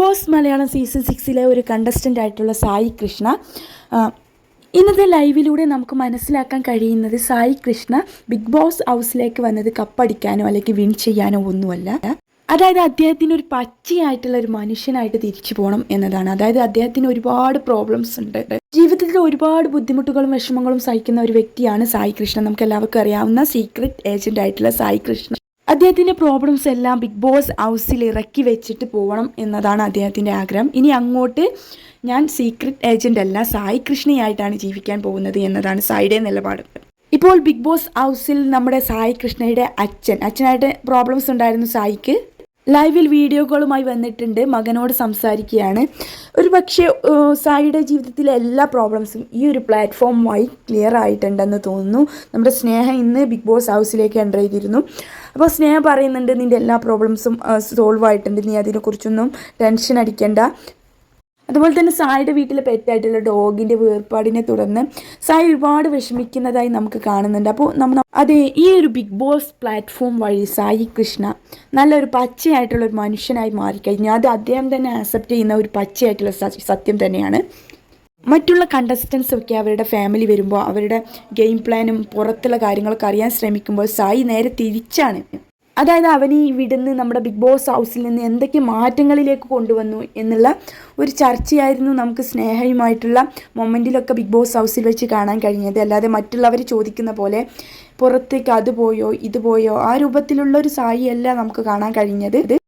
Boss Malayalam season സിക്സിലെ ഒരു contestant ആയിട്ടുള്ള സായി കൃഷ്ണ. ഇന്നത്തെ ലൈവിലൂടെ നമുക്ക് മനസ്സിലാക്കാൻ കഴിയുന്നത് സായി കൃഷ്ണ ബിഗ് ബോസ് ഹൗസിലേക്ക് വന്നത് കപ്പടിക്കാനോ അല്ലെങ്കിൽ വിൻ ചെയ്യാനോ ഒന്നുമല്ല. അതായത് അദ്ദേഹത്തിന് ഒരു പച്ചയായിട്ടുള്ള ഒരു മനുഷ്യനായിട്ട് തിരിച്ചു പോകണം എന്നതാണ്. അതായത് അദ്ദേഹത്തിന് ഒരുപാട് പ്രോബ്ലംസ് ഉണ്ട്. ജീവിതത്തിൽ ഒരുപാട് ബുദ്ധിമുട്ടുകളും വിഷമങ്ങളും സഹിക്കുന്ന ഒരു വ്യക്തിയാണ് സായി കൃഷ്ണ നമുക്ക് എല്ലാവർക്കും അറിയാവുന്ന സീക്രട്ട് ഏജന്റ് ആയിട്ടുള്ള സായി കൃഷ്ണ അദ്ദേഹത്തിന്റെ പ്രോബ്ലംസ് എല്ലാം ബിഗ് ബോസ് ഹൗസിൽ ഇറക്കി വെച്ചിട്ട് പോകണം എന്നതാണ് അദ്ദേഹത്തിന്റെ ആഗ്രഹം. ഇനി അങ്ങോട്ട് ഞാൻ സീക്രട്ട് ഏജന്റ് അല്ല സായി കൃഷ്ണയായിട്ടാണ് ജീവിക്കാൻ പോകുന്നത് എന്നതാണ് സായിയുടെ നിലപാട്. ഇപ്പോൾ ബിഗ് ബോസ് ഹൗസിൽ നമ്മുടെ സായി കൃഷ്ണയുടെ അച്ഛൻ. അച്ഛനായിട്ട് പ്രോബ്ലംസ് ഉണ്ടായിരുന്നു സായിക്ക്. ലൈവിൽ വീഡിയോകളുമായി വന്നിട്ടുണ്ട് മകനോട് സംസാരിക്കുകയാണ്. ഒരു പക്ഷേ സായിയുടെ ജീവിതത്തിലെ എല്ലാ പ്രോബ്ലംസും ഈ ഒരു പ്ലാറ്റ്ഫോമുമായി ക്ലിയർ ആയിട്ടുണ്ടെന്ന് തോന്നുന്നു. നമ്മുടെ സ്നേഹ ഇന്ന് ബിഗ് ബോസ് ഹൗസിലേക്ക് എന്റർ ചെയ്തിരുന്നു. അപ്പോൾ സ്നേഹ പറയുന്നുണ്ട് നിന്റെ എല്ലാ പ്രോബ്ലംസും സോൾവ് ആയിട്ടുണ്ട്. നീ അതിനെക്കുറിച്ചൊന്നും ടെൻഷൻ അടിക്കേണ്ട. അതുപോലെ തന്നെ സായിയുടെ വീട്ടിലെ പെറ്റായിട്ടുള്ള ഡോഗിന്റെ വേർപാടിനെ തുടർന്ന് സായി ഒരുപാട് വിഷമിക്കുന്നതായി നമുക്ക് കാണുന്നുണ്ട്. അപ്പോൾ നമ്മൾ അതെ ഈ ഒരു ബിഗ് ബോസ് പ്ലാറ്റ്ഫോം വഴി സായി കൃഷ്ണ നല്ലൊരു പച്ചയായിട്ടുള്ള ഒരു മനുഷ്യനായി മാറിക്കഴിഞ്ഞു. അത് അദ്ദേഹം തന്നെ ആക്സെപ്റ്റ് ചെയ്യുന്ന ഒരു പച്ചയായിട്ടുള്ള സത്യം തന്നെയാണ്. മറ്റുള്ള കണ്ടസ്റ്റൻസ് ഒക്കെ അവരുടെ ഫാമിലി വരുമ്പോൾ അവരുടെ ഗെയിം പ്ലാനും പുറത്തുള്ള കാര്യങ്ങളൊക്കെ അറിയാൻ ശ്രമിക്കുമ്പോൾ സായി നേരെ തിരിച്ചാണ്. അതായത് അവൻ ഈ വിടുന്ന് നമ്മുടെ ബിഗ് ബോസ് ഹൗസിൽ നിന്ന് എന്തൊക്കെ മാറ്റങ്ങളിലേക്ക് കൊണ്ടുവന്നു എന്നുള്ള ഒരു ചർച്ചയായിരുന്നു നമുക്ക് സ്നേഹയുമായിട്ടുള്ള മൊമെന്റിലൊക്കെ ബിഗ് ബോസ് ഹൗസിൽ വെച്ച് കാണാൻ കഴിഞ്ഞത്. അല്ലാതെ മറ്റുള്ളവർ ചോദിക്കുന്ന പോലെ പുറത്തേക്ക് അത് പോയോ ഇത് പോയോ ആ രൂപത്തിലുള്ള ഒരു സായിയല്ല നമുക്ക് കാണാൻ കഴിഞ്ഞത്.